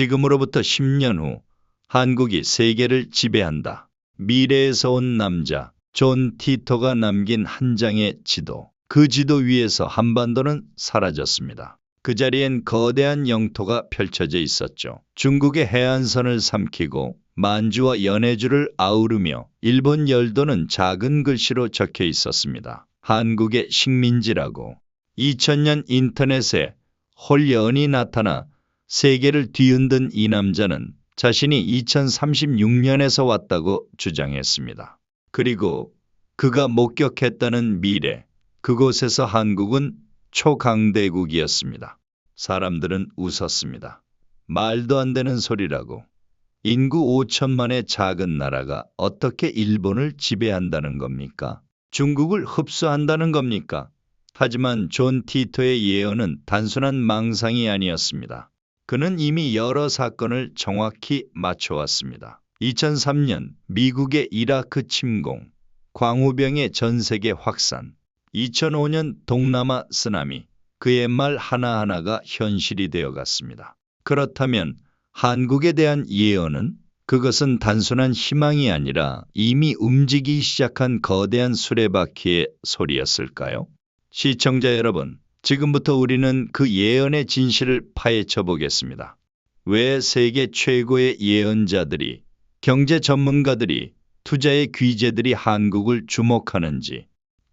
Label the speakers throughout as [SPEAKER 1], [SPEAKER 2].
[SPEAKER 1] 지금으로부터 10년 후 한국이 세계를 지배한다. 미래에서 온 남자 존 티토가 남긴 한 장의 지도. 그 지도 위에서 한반도는 사라졌습니다. 그 자리엔 거대한 영토가 펼쳐져 있었죠. 중국의 해안선을 삼키고 만주와 연해주를 아우르며 일본 열도는 작은 글씨로 적혀 있었습니다. 한국의 식민지라고. 2000년 인터넷에 홀연이 나타나 세계를 뒤흔든 이 남자는 자신이 2036년에서 왔다고 주장했습니다. 그리고 그가 목격했다는 미래, 그곳에서 한국은 초강대국이었습니다. 사람들은 웃었습니다. 말도 안 되는 소리라고. 인구 5천만의 작은 나라가 어떻게 일본을 지배한다는 겁니까? 중국을 흡수한다는 겁니까? 하지만 존 티토의 예언은 단순한 망상이 아니었습니다. 그는 이미 여러 사건을 정확히 맞춰왔습니다. 2003년 미국의 이라크 침공, 광우병의 전 세계 확산, 2005년 동남아 쓰나미, 그의 말 하나하나가 현실이 되어 갔습니다. 그렇다면 한국에 대한 예언은 그것은 단순한 희망이 아니라 이미 움직이기 시작한 거대한 수레바퀴의 소리였을까요? 시청자 여러분, 지금부터 우리는 그 예언의 진실을 파헤쳐 보겠습니다. 왜 세계 최고의 예언자들이, 경제 전문가들이, 투자의 귀재들이 한국을 주목하는지,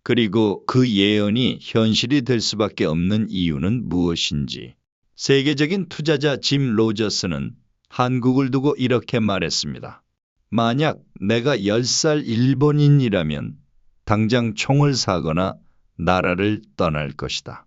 [SPEAKER 1] 그리고 그 예언이 현실이 될 수밖에 없는 이유는 무엇인지. 세계적인 투자자 짐 로저스는 한국을 두고 이렇게 말했습니다. 만약 내가 10살 일본인이라면 당장 총을 사거나 나라를 떠날 것이다.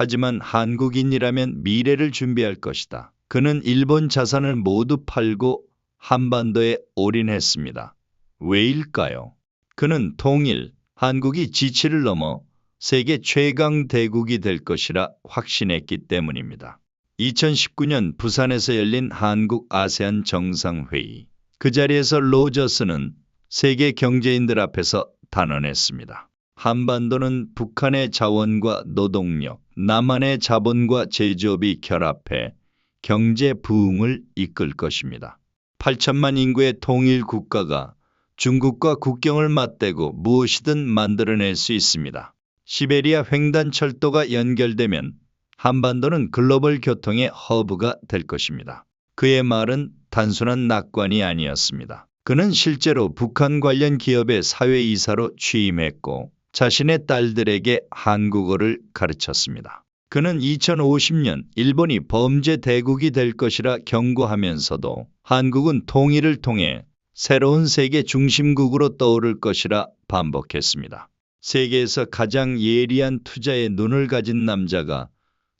[SPEAKER 1] 하지만 한국인이라면 미래를 준비할 것이다. 그는 일본 자산을 모두 팔고 한반도에 올인했습니다. 왜일까요? 그는 통일, 한국이 지치를 넘어 세계 최강 대국이 될 것이라 확신했기 때문입니다. 2019년 부산에서 열린 한국 아세안 정상회의. 그 자리에서 로저스는 세계 경제인들 앞에서 단언했습니다. 한반도는 북한의 자원과 노동력, 남한의 자본과 제조업이 결합해 경제 부흥을 이끌 것입니다. 8천만 인구의 통일 국가가 중국과 국경을 맞대고 무엇이든 만들어낼 수 있습니다. 시베리아 횡단 철도가 연결되면 한반도는 글로벌 교통의 허브가 될 것입니다. 그의 말은 단순한 낙관이 아니었습니다. 그는 실제로 북한 관련 기업의 사회이사로 취임했고 자신의 딸들에게 한국어를 가르쳤습니다. 그는 2050년 일본이 범죄 대국이 될 것이라 경고하면서도 한국은 통일을 통해 새로운 세계 중심국으로 떠오를 것이라 반복했습니다. 세계에서 가장 예리한 투자에 눈을 가진 남자가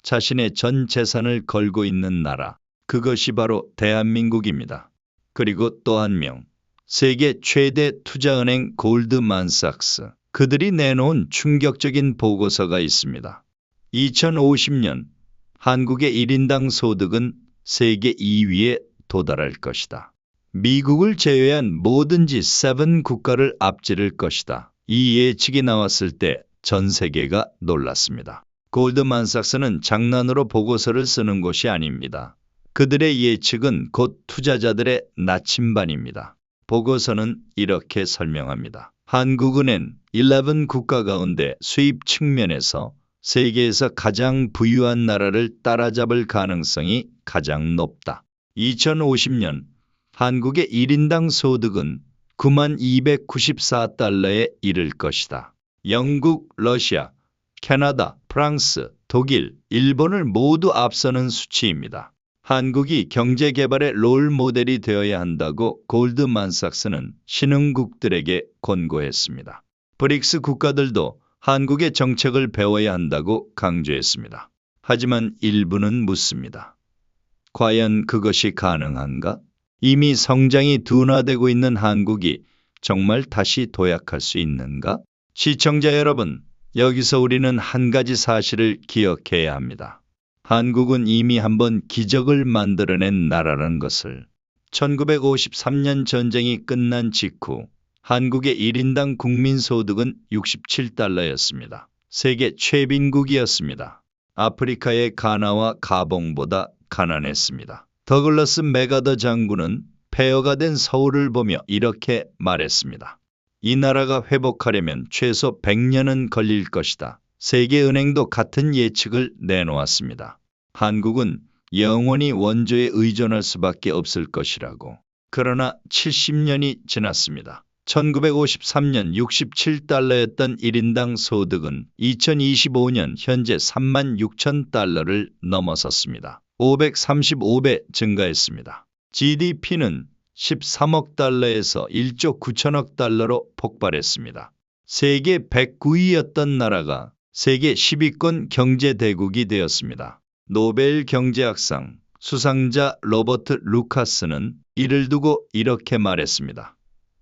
[SPEAKER 1] 자신의 전 재산을 걸고 있는 나라, 그것이 바로 대한민국입니다. 그리고 또 한 명, 세계 최대 투자은행 골드만삭스, 그들이 내놓은 충격적인 보고서가 있습니다. 2050년 한국의 1인당 소득은 세계 2위에 도달할 것이다. 미국을 제외한 뭐든지 세븐 국가를 앞지를 것이다. 이 예측이 나왔을 때 전 세계가 놀랐습니다. 골드만삭스는 장난으로 보고서를 쓰는 곳이 아닙니다. 그들의 예측은 곧 투자자들의 나침반입니다. 보고서는 이렇게 설명합니다. 한국은행 11 국가 가운데 수입 측면에서 세계에서 가장 부유한 나라를 따라잡을 가능성이 가장 높다. 2050년 한국의 1인당 소득은 9만 294달러에 이를 것이다. 영국, 러시아, 캐나다, 프랑스, 독일, 일본을 모두 앞서는 수치입니다. 한국이 경제 개발의 롤 모델이 되어야 한다고 골드만삭스는 신흥국들에게 권고했습니다. 브릭스 국가들도 한국의 정책을 배워야 한다고 강조했습니다. 하지만 일부는 묻습니다. 과연 그것이 가능한가? 이미 성장이 둔화되고 있는 한국이 정말 다시 도약할 수 있는가? 시청자 여러분, 여기서 우리는 한 가지 사실을 기억해야 합니다. 한국은 이미 한번 기적을 만들어낸 나라라는 것을 1953년 전쟁이 끝난 직후 한국의 1인당 국민소득은 67달러였습니다. 세계 최빈국이었습니다. 아프리카의 가나와 가봉보다 가난했습니다. 더글러스 메가더 장군은 폐허가 된 서울을 보며 이렇게 말했습니다. 이 나라가 회복하려면 최소 100년은 걸릴 것이다. 세계은행도 같은 예측을 내놓았습니다. 한국은 영원히 원조에 의존할 수밖에 없을 것이라고. 그러나 70년이 지났습니다. 1953년 67달러였던 1인당 소득은 2025년 현재 3만 6천 달러를 넘어섰습니다. 535배 증가했습니다. GDP는 13억 달러에서 1조 9천억 달러로 폭발했습니다. 세계 109위였던 나라가 세계 10위권 경제대국이 되었습니다. 노벨 경제학상 수상자 로버트 루카스는 이를 두고 이렇게 말했습니다.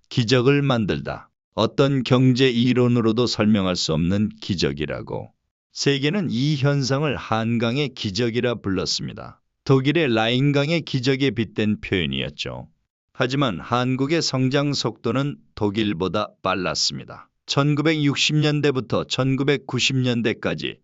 [SPEAKER 1] 기적을 만들다. 어떤 경제 이론으로도 설명할 수 없는 기적이라고. 세계는 이 현상을 한강의 기적이라 불렀습니다. 독일의 라인강의 기적에 빗댄 표현이었죠. 하지만 한국의 성장 속도는 독일보다 빨랐습니다. 1960년대부터 1990년대까지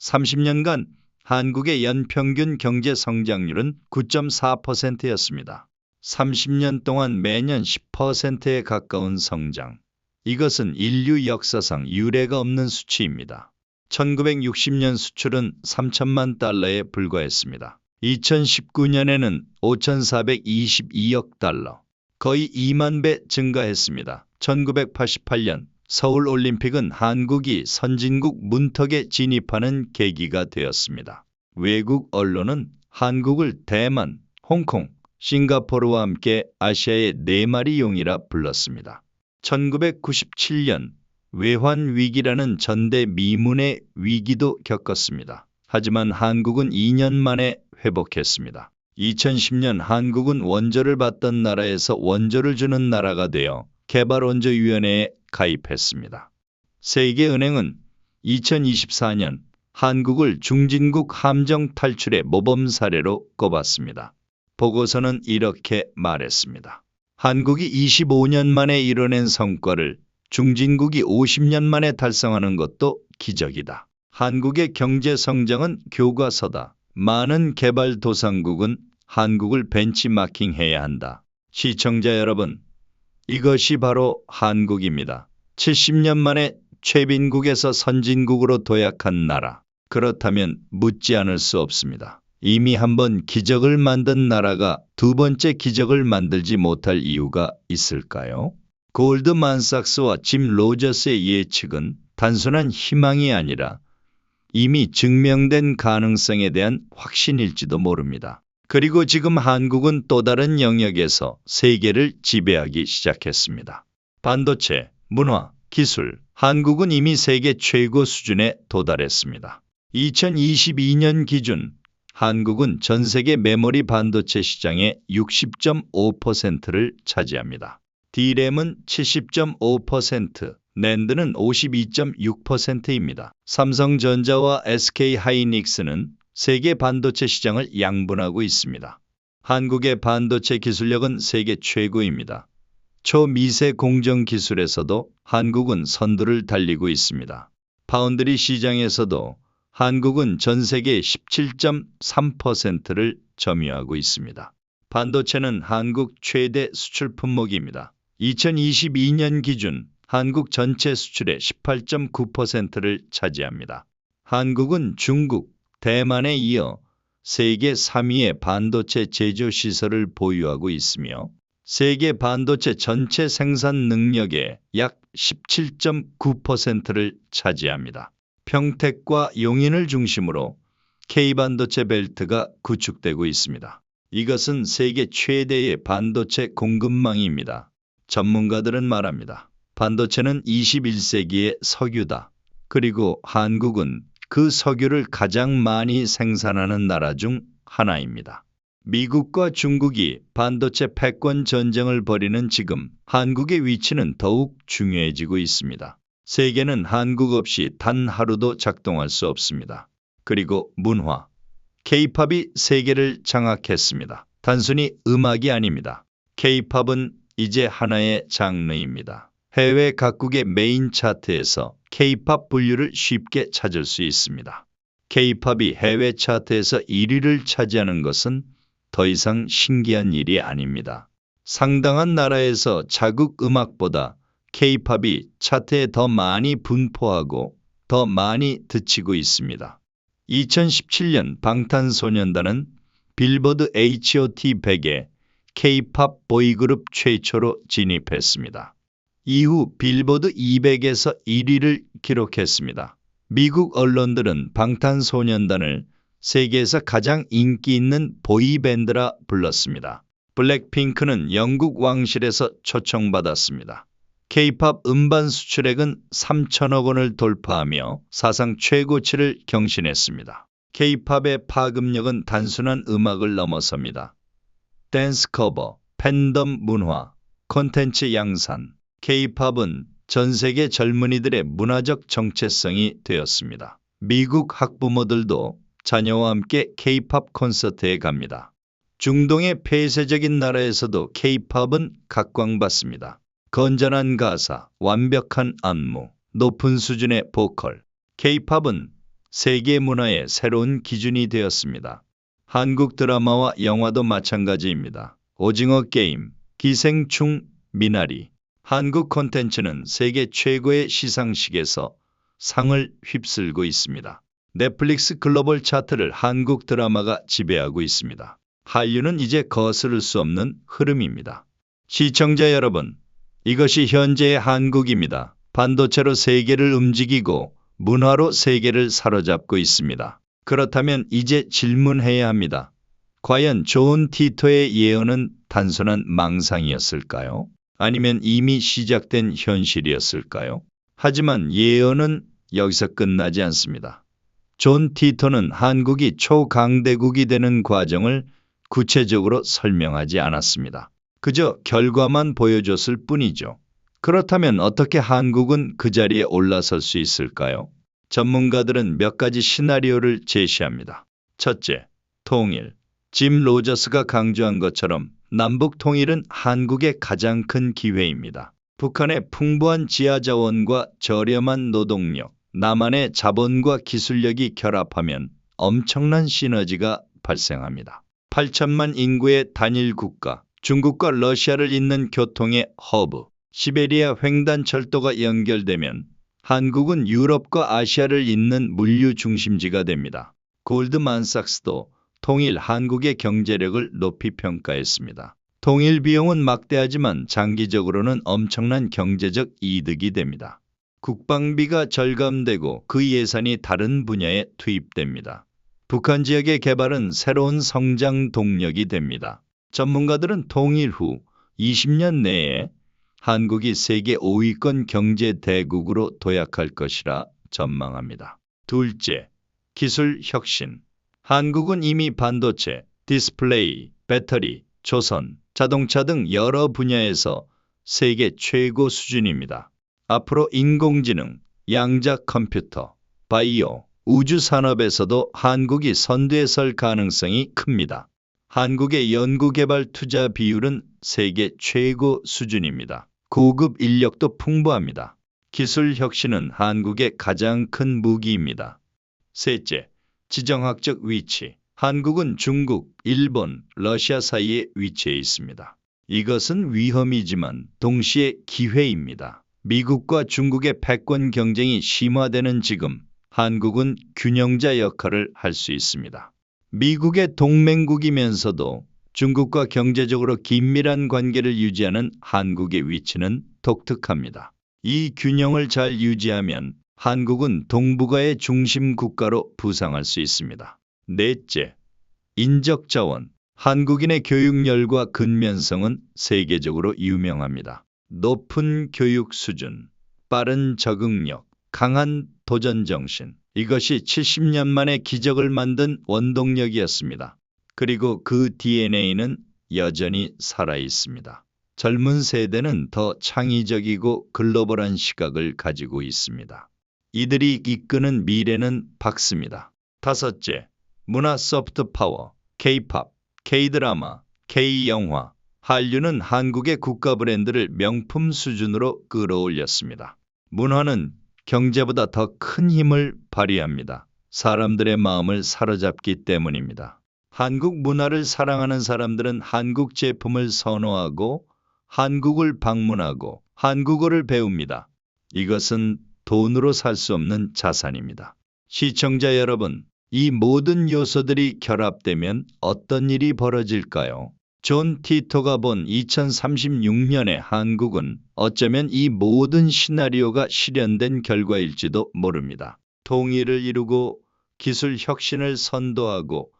[SPEAKER 1] 30년간 한국의 연평균 경제 성장률은 9.4%였습니다. 30년 동안 매년 10%에 가까운 성장. 이것은 인류 역사상 유례가 없는 수치입니다. 1960년 수출은 3천만 달러에 불과했습니다. 2019년에는 5,422억 달러, 거의 2만 배 증가했습니다. 1988년 서울올림픽은 한국이 선진국 문턱에 진입하는 계기가 되었습니다. 외국 언론은 한국을 대만, 홍콩, 싱가포르와 함께 아시아의 네 마리 용이라 불렀습니다. 1997년 외환 위기라는 전대 미문의 위기도 겪었습니다. 하지만 한국은 2년 만에 회복했습니다. 2010년 한국은 원조를 받던 나라에서 원조를 주는 나라가 되어 개발원조위원회에 가입했습니다. 세계은행은 2024년 한국을 중진국 함정 탈출의 모범 사례로 꼽았습니다. 보고서는 이렇게 말했습니다. 한국이 25년 만에 이뤄낸 성과를 중진국이 50년 만에 달성하는 것도 기적이다. 한국의 경제 성장은 교과서다. 많은 개발도상국은 한국을 벤치마킹해야 한다. 시청자 여러분, 이것이 바로 한국입니다. 70년 만에 최빈국에서 선진국으로 도약한 나라. 그렇다면 묻지 않을 수 없습니다. 이미 한번 기적을 만든 나라가 두 번째 기적을 만들지 못할 이유가 있을까요? 골드만삭스와 짐 로저스의 예측은 단순한 희망이 아니라 이미 증명된 가능성에 대한 확신일지도 모릅니다. 그리고 지금 한국은 또 다른 영역에서 세계를 지배하기 시작했습니다. 반도체, 문화, 기술, 한국은 이미 세계 최고 수준에 도달했습니다. 2022년 기준 한국은 전 세계 메모리 반도체 시장의 60.5%를 차지합니다. D램은 70.5%, 낸드는 52.6%입니다. 삼성전자와 SK 하이닉스는 세계 반도체 시장을 양분하고 있습니다. 한국의 반도체 기술력은 세계 최고입니다. 초미세 공정 기술에서도 한국은 선두를 달리고 있습니다. 파운드리 시장에서도 한국은 전 세계 17.3%를 점유하고 있습니다. 반도체는 한국 최대 수출 품목입니다. 2022년 기준 한국 전체 수출의 18.9%를 차지합니다. 한국은 중국, 대만에 이어 세계 3위의 반도체 제조 시설을 보유하고 있으며 세계 반도체 전체 생산 능력의 약 17.9%를 차지합니다. 평택과 용인을 중심으로 K반도체 벨트가 구축되고 있습니다. 이것은 세계 최대의 반도체 공급망입니다. 전문가들은 말합니다. 반도체는 21세기의 석유다. 그리고 한국은 그 석유를 가장 많이 생산하는 나라 중 하나입니다. 미국과 중국이 반도체 패권 전쟁을 벌이는 지금 한국의 위치는 더욱 중요해지고 있습니다. 세계는 한국 없이 단 하루도 작동할 수 없습니다. 그리고 문화, K-팝이 세계를 장악했습니다. 단순히 음악이 아닙니다. K-팝은 이제 하나의 장르입니다. 해외 각국의 메인 차트에서 K-팝 분류를 쉽게 찾을 수 있습니다. K-팝이 해외 차트에서 1위를 차지하는 것은 더 이상 신기한 일이 아닙니다. 상당한 나라에서 자국 음악보다 K-팝이 차트에 더 많이 분포하고 더 많이 듣히고 있습니다. 2017년 방탄소년단은 빌보드 HOT 100에 K-팝 보이그룹 최초로 진입했습니다. 이후 빌보드 200에서 1위를 기록했습니다. 미국 언론들은 방탄소년단을 세계에서 가장 인기 있는 보이밴드라 불렀습니다. 블랙핑크는 영국 왕실에서 초청받았습니다. K-팝 음반 수출액은 3천억 원을 돌파하며 사상 최고치를 경신했습니다. K-팝의 파급력은 단순한 음악을 넘어섭니다. 댄스 커버, 팬덤 문화, 콘텐츠 양산, K-팝은 전 세계 젊은이들의 문화적 정체성이 되었습니다. 미국 학부모들도 자녀와 함께 K-팝 콘서트에 갑니다. 중동의 폐쇄적인 나라에서도 K-팝은 각광받습니다. 건전한 가사, 완벽한 안무, 높은 수준의 보컬. K-팝은 세계 문화의 새로운 기준이 되었습니다. 한국 드라마와 영화도 마찬가지입니다. 오징어 게임, 기생충, 미나리. 한국 콘텐츠는 세계 최고의 시상식에서 상을 휩쓸고 있습니다. 넷플릭스 글로벌 차트를 한국 드라마가 지배하고 있습니다. 한류는 이제 거스를 수 없는 흐름입니다. 시청자 여러분, 이것이 현재의 한국입니다. 반도체로 세계를 움직이고 문화로 세계를 사로잡고 있습니다. 그렇다면 이제 질문해야 합니다. 과연 좋은 티토의 예언은 단순한 망상이었을까요? 아니면 이미 시작된 현실이었을까요? 하지만 예언은 여기서 끝나지 않습니다. 존 티토는 한국이 초강대국이 되는 과정을 구체적으로 설명하지 않았습니다. 그저 결과만 보여줬을 뿐이죠. 그렇다면 어떻게 한국은 그 자리에 올라설 수 있을까요? 전문가들은 몇 가지 시나리오를 제시합니다. 첫째, 통일. 짐 로저스가 강조한 것처럼 남북 통일은 한국의 가장 큰 기회입니다. 북한의 풍부한 지하 자원과 저렴한 노동력, 남한의 자본과 기술력이 결합하면 엄청난 시너지가 발생합니다. 8천만 인구의 단일 국가, 중국과 러시아를 잇는 교통의 허브, 시베리아 횡단 철도가 연결되면 한국은 유럽과 아시아를 잇는 물류 중심지가 됩니다. 골드만삭스도 통일 한국의 경제력을 높이 평가했습니다. 통일 비용은 막대하지만 장기적으로는 엄청난 경제적 이득이 됩니다. 국방비가 절감되고 그 예산이 다른 분야에 투입됩니다. 북한 지역의 개발은 새로운 성장 동력이 됩니다. 전문가들은 통일 후 20년 내에 한국이 세계 5위권 경제 대국으로 도약할 것이라 전망합니다. 둘째, 기술 혁신. 한국은 이미 반도체, 디스플레이, 배터리, 조선, 자동차 등 여러 분야에서 세계 최고 수준입니다. 앞으로 인공지능, 양자 컴퓨터, 바이오, 우주 산업에서도 한국이 선두에 설 가능성이 큽니다. 한국의 연구개발 투자 비율은 세계 최고 수준입니다. 고급 인력도 풍부합니다. 기술 혁신은 한국의 가장 큰 무기입니다. 셋째, 지정학적 위치. 한국은 중국, 일본, 러시아 사이에 위치해 있습니다. 이것은 위험이지만 동시에 기회입니다. 미국과 중국의 패권 경쟁이 심화되는 지금 한국은 균형자 역할을 할 수 있습니다. 미국의 동맹국이면서도 중국과 경제적으로 긴밀한 관계를 유지하는 한국의 위치는 독특합니다. 이 균형을 잘 유지하면 한국은 동북아의 중심 국가로 부상할 수 있습니다. 넷째, 인적 자원. 한국인의 교육열과 근면성은 세계적으로 유명합니다. 높은 교육 수준, 빠른 적응력, 강한 도전 정신. 이것이 70년 만에 기적을 만든 원동력이었습니다. 그리고 그 DNA는 여전히 살아 있습니다. 젊은 세대는 더 창의적이고 글로벌한 시각을 가지고 있습니다. 이들이 이끄는 미래는 밝습니다. 다섯째, 문화 소프트 파워, K-팝, K-드라마, K-영화, 한류는 한국의 국가 브랜드를 명품 수준으로 끌어올렸습니다. 문화는 경제보다 더 큰 힘을 발휘합니다. 사람들의 마음을 사로잡기 때문입니다. 한국 문화를 사랑하는 사람들은 한국 제품을 선호하고 한국을 방문하고 한국어를 배웁니다. 이것은 돈으로 살 수 없는 자산입니다. 시청자 여러분, 이 모든 요소들이 결합되면 어떤 일이 벌어질까요? 존 티토가 본 2036년의 한국은 어쩌면 이 모든 시나리오가 실현된 결과일지도 모릅니다. 통일을 이루고 기술 혁신을 선도하고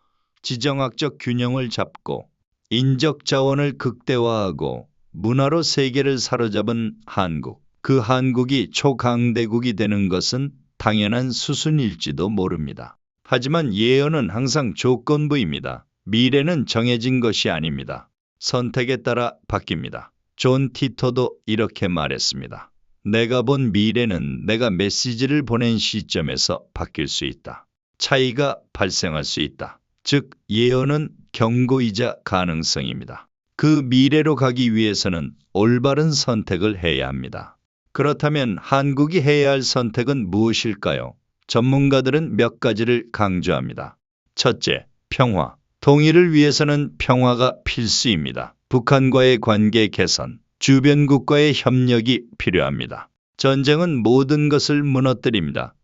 [SPEAKER 1] 지정학적 균형을 잡고 인적 자원을 극대화하고 문화로 세계를 사로잡은 한국. 그 한국이 초강대국이 되는 것은 당연한 수순일지도 모릅니다. 하지만 예언은 항상 조건부입니다. 미래는 정해진 것이 아닙니다. 선택에 따라 바뀝니다. 존 티토도 이렇게 말했습니다. 내가 본 미래는 내가 메시지를 보낸 시점에서 바뀔 수 있다. 차이가 발생할 수 있다. 즉, 예언은 경고이자 가능성입니다. 그 미래로 가기 위해서는 올바른 선택을 해야 합니다. 그렇다면 한국이 해야 할 선택은 무엇일까요? 전문가들은 몇 가지를 강조합니다. 첫째, 평화. 통일을 위해서는 평화가 필수입니다. 북한과의 관계 개선, 주변국과의 협력이 필요합니다. 전쟁은 모든 것을 무너뜨립니다.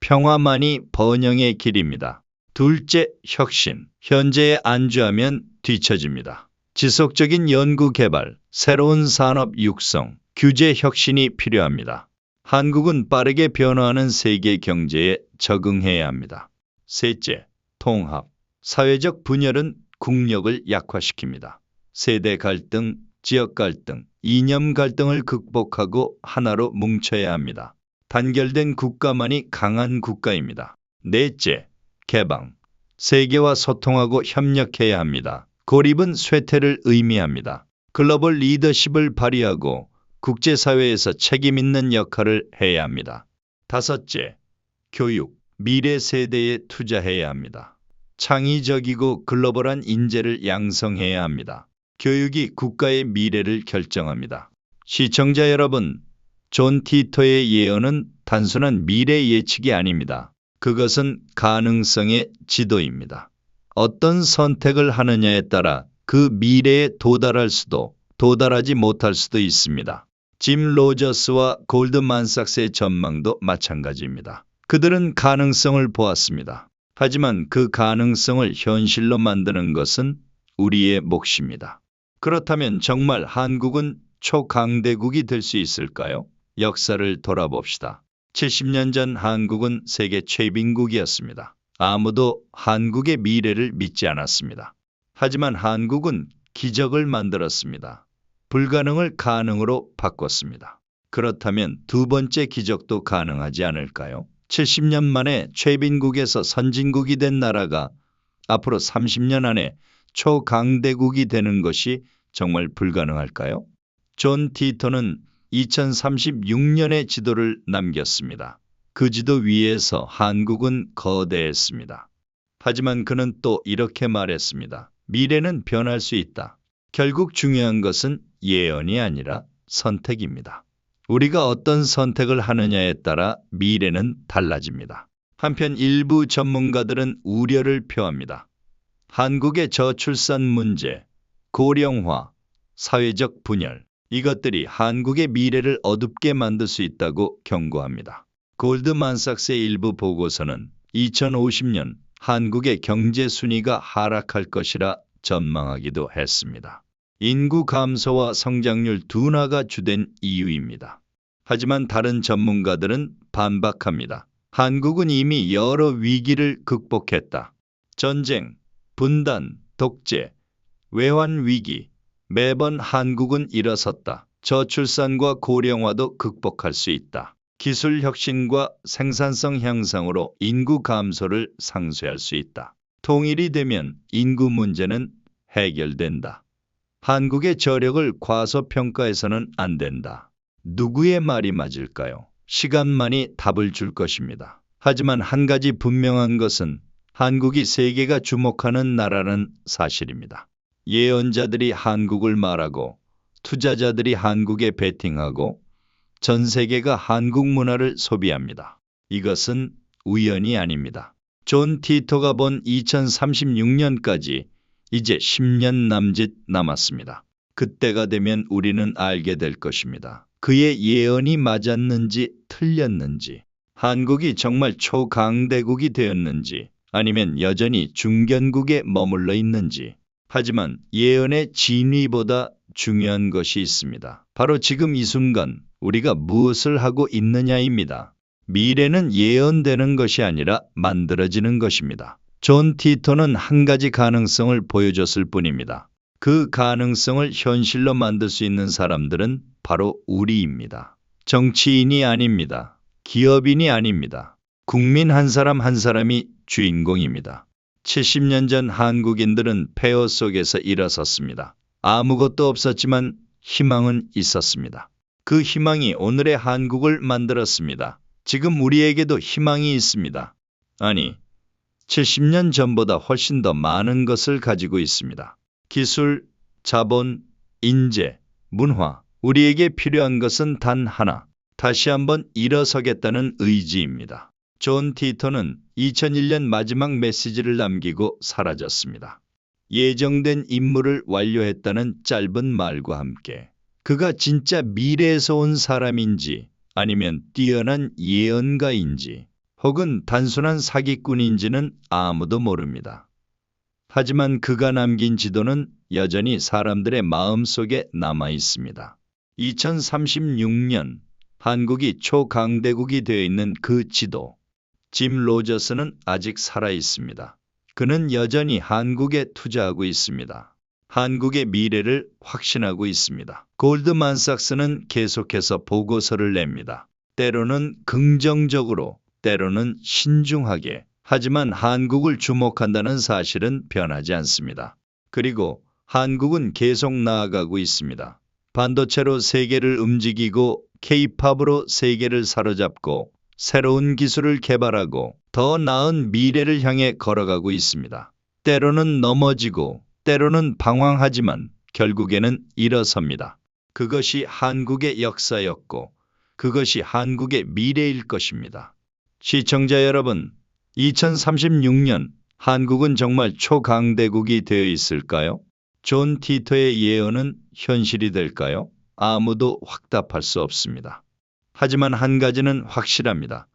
[SPEAKER 1] 평화만이 번영의 길입니다. 둘째, 혁신. 현재에 안주하면 뒤처집니다. 지속적인 연구 개발, 새로운 산업 육성, 규제 혁신이 필요합니다. 한국은 빠르게 변화하는 세계 경제에 적응해야 합니다. 셋째, 통합. 사회적 분열은 국력을 약화시킵니다. 세대 갈등, 지역 갈등, 이념 갈등을 극복하고 하나로 뭉쳐야 합니다. 단결된 국가만이 강한 국가입니다. 넷째, 개방. 세계와 소통하고 협력해야 합니다. 고립은 쇠퇴를 의미합니다. 글로벌 리더십을 발휘하고 국제사회에서 책임 있는 역할을 해야 합니다. 다섯째, 교육. 미래 세대에 투자해야 합니다. 창의적이고 글로벌한 인재를 양성해야 합니다. 교육이 국가의 미래를 결정합니다. 시청자 여러분, 존 티토의 예언은 단순한 미래 예측이 아닙니다. 그것은 가능성의 지도입니다. 어떤 선택을 하느냐에 따라 그 미래에 도달할 수도 도달하지 못할 수도 있습니다. 짐 로저스와 골드만 삭스의 전망도 마찬가지입니다. 그들은 가능성을 보았습니다. 하지만 그 가능성을 현실로 만드는 것은 우리의 몫입니다. 그렇다면 정말 한국은 초강대국이 될 수 있을까요? 역사를 돌아봅시다. 70년 전 한국은 세계 최빈국이었습니다. 아무도 한국의 미래를 믿지 않았습니다. 하지만 한국은 기적을 만들었습니다. 불가능을 가능으로 바꿨습니다. 그렇다면 두 번째 기적도 가능하지 않을까요? 70년 만에 최빈국에서 선진국이 된 나라가 앞으로 30년 안에 초강대국이 되는 것이 정말 불가능할까요? 존 티토는 2036년의 지도를 남겼습니다. 그 지도 위에서 한국은 거대했습니다. 하지만 그는 또 이렇게 말했습니다. 미래는 변할 수 있다. 결국 중요한 것은 예언이 아니라 선택입니다. 우리가 어떤 선택을 하느냐에 따라 미래는 달라집니다. 한편 일부 전문가들은 우려를 표합니다. 한국의 저출산 문제, 고령화, 사회적 분열, 이것들이 한국의 미래를 어둡게 만들 수 있다고 경고합니다. 골드만삭스의 일부 보고서는 2050년 한국의 경제 순위가 하락할 것이라 전망하기도 했습니다. 인구 감소와 성장률 둔화가 주된 이유입니다. 하지만 다른 전문가들은 반박합니다. 한국은 이미 여러 위기를 극복했다. 전쟁, 분단, 독재, 외환 위기, 매번 한국은 일어섰다. 저출산과 고령화도 극복할 수 있다. 기술 혁신과 생산성 향상으로 인구 감소를 상쇄할 수 있다. 통일이 되면 인구 문제는 해결된다. 한국의 저력을 과소평가해서는 안 된다. 누구의 말이 맞을까요? 시간만이 답을 줄 것입니다. 하지만 한 가지 분명한 것은 한국이 세계가 주목하는 나라는 사실입니다. 예언자들이 한국을 말하고 투자자들이 한국에 베팅하고 전 세계가 한국 문화를 소비합니다. 이것은 우연이 아닙니다. 존 티토가 본 2036년까지 이제 10년 남짓 남았습니다. 그때가 되면 우리는 알게 될 것입니다. 그의 예언이 맞았는지 틀렸는지, 한국이 정말 초강대국이 되었는지, 아니면 여전히 중견국에 머물러 있는지. 하지만 예언의 진위보다 중요한 것이 있습니다. 바로 지금 이 순간 우리가 무엇을 하고 있느냐입니다. 미래는 예언되는 것이 아니라 만들어지는 것입니다. 존 티토는 한 가지 가능성을 보여줬을 뿐입니다. 그 가능성을 현실로 만들 수 있는 사람들은 바로 우리입니다. 정치인이 아닙니다. 기업인이 아닙니다. 국민 한 사람 한 사람이 주인공입니다. 70년 전 한국인들은 폐허 속에서 일어섰습니다. 아무것도 없었지만 희망은 있었습니다. 그 희망이 오늘의 한국을 만들었습니다. 지금 우리에게도 희망이 있습니다. 아니, 70년 전보다 훨씬 더 많은 것을 가지고 있습니다. 기술, 자본, 인재, 문화, 우리에게 필요한 것은 단 하나. 다시 한번 일어서겠다는 의지입니다. 존 티토는 2001년 마지막 메시지를 남기고 사라졌습니다. 예정된 임무를 완료했다는 짧은 말과 함께 그가 진짜 미래에서 온 사람인지 아니면 뛰어난 예언가인지 혹은 단순한 사기꾼인지는 아무도 모릅니다. 하지만 그가 남긴 지도는 여전히 사람들의 마음 속에 남아 있습니다. 2036년 한국이 초강대국이 되어 있는 그 지도. 짐 로저스는 아직 살아 있습니다. 그는 여전히 한국에 투자하고 있습니다. 한국의 미래를 확신하고 있습니다. 골드만삭스는 계속해서 보고서를 냅니다. 때로는 긍정적으로, 때로는 신중하게, 하지만 한국을 주목한다는 사실은 변하지 않습니다. 그리고 한국은 계속 나아가고 있습니다. 반도체로 세계를 움직이고 K-팝으로 세계를 사로잡고 새로운 기술을 개발하고 더 나은 미래를 향해 걸어가고 있습니다. 때로는 넘어지고 때로는 방황하지만 결국에는 일어섭니다. 그것이 한국의 역사였고 그것이 한국의 미래일 것입니다. 시청자 여러분, 2036년 한국은 정말 초강대국이 되어 있을까요? 존 티토의 예언은 현실이 될까요? 아무도 확답할 수 없습니다. 하지만 한 가지는 확실합니다.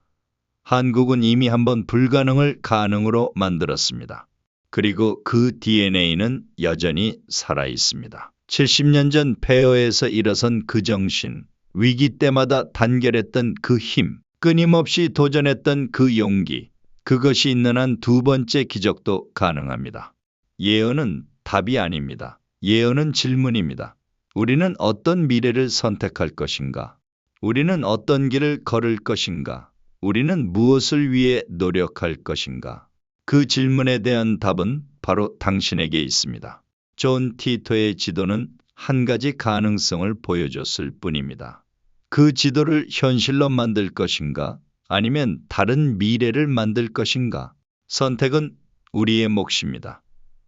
[SPEAKER 1] 한국은 이미 한번 불가능을 가능으로 만들었습니다. 그리고 그 DNA는 여전히 살아 있습니다. 70년 전 폐허에서 일어선 그 정신, 위기 때마다 단결했던 그 힘, 끊임없이 도전했던 그 용기, 그것이 있는 한 두 번째 기적도 가능합니다. 예언은 답이 아닙니다. 예언은 질문입니다. 우리는 어떤 미래를 선택할 것인가? 우리는 어떤 길을 걸을 것인가? 우리는 무엇을 위해 노력할 것인가? 그 질문에 대한 답은 바로 당신에게 있습니다. 존 티토의 지도는 한 가지 가능성을 보여줬을 뿐입니다. 그 지도를 현실로 만들 것인가? 아니면 다른 미래를 만들 것인가? 선택은 우리의 몫입니다.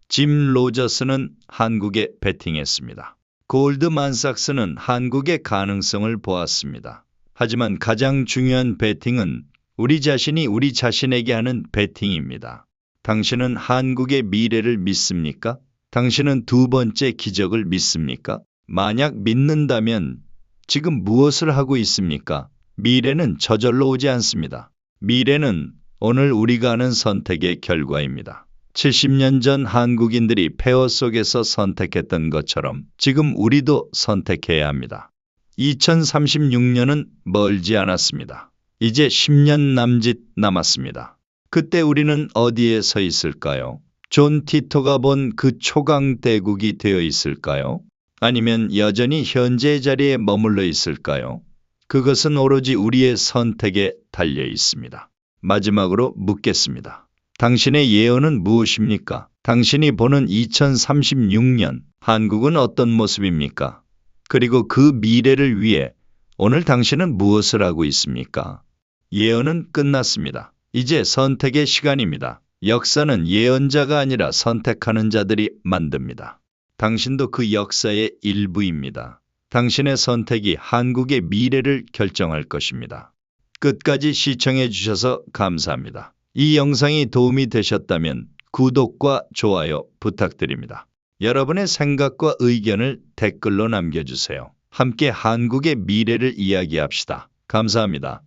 [SPEAKER 1] 짐 로저스는 한국에 베팅했습니다. 골드만삭스는 한국의 가능성을 보았습니다. 하지만 가장 중요한 베팅은 우리 자신이 우리 자신에게 하는 베팅입니다. 당신은 한국의 미래를 믿습니까? 당신은 두 번째 기적을 믿습니까? 만약 믿는다면 지금 무엇을 하고 있습니까? 미래는 저절로 오지 않습니다. 미래는 오늘 우리가 하는 선택의 결과입니다. 70년 전 한국인들이 폐허 속에서 선택했던 것처럼 지금 우리도 선택해야 합니다. 2036년은 멀지 않았습니다. 이제 10년 남짓 남았습니다. 그때 우리는 어디에 서 있을까요? 존 티토가 본 그 초강대국이 되어 있을까요? 아니면 여전히 현재 자리에 머물러 있을까요? 그것은 오로지 우리의 선택에 달려 있습니다. 마지막으로 묻겠습니다. 당신의 예언은 무엇입니까? 당신이 보는 2036년 한국은 어떤 모습입니까? 그리고 그 미래를 위해 오늘 당신은 무엇을 하고 있습니까? 예언은 끝났습니다. 이제 선택의 시간입니다. 역사는 예언자가 아니라 선택하는 자들이 만듭니다. 당신도 그 역사의 일부입니다. 당신의 선택이 한국의 미래를 결정할 것입니다. 끝까지 시청해 주셔서 감사합니다. 이 영상이 도움이 되셨다면 구독과 좋아요 부탁드립니다. 여러분의 생각과 의견을 댓글로 남겨주세요. 함께 한국의 미래를 이야기합시다. 감사합니다.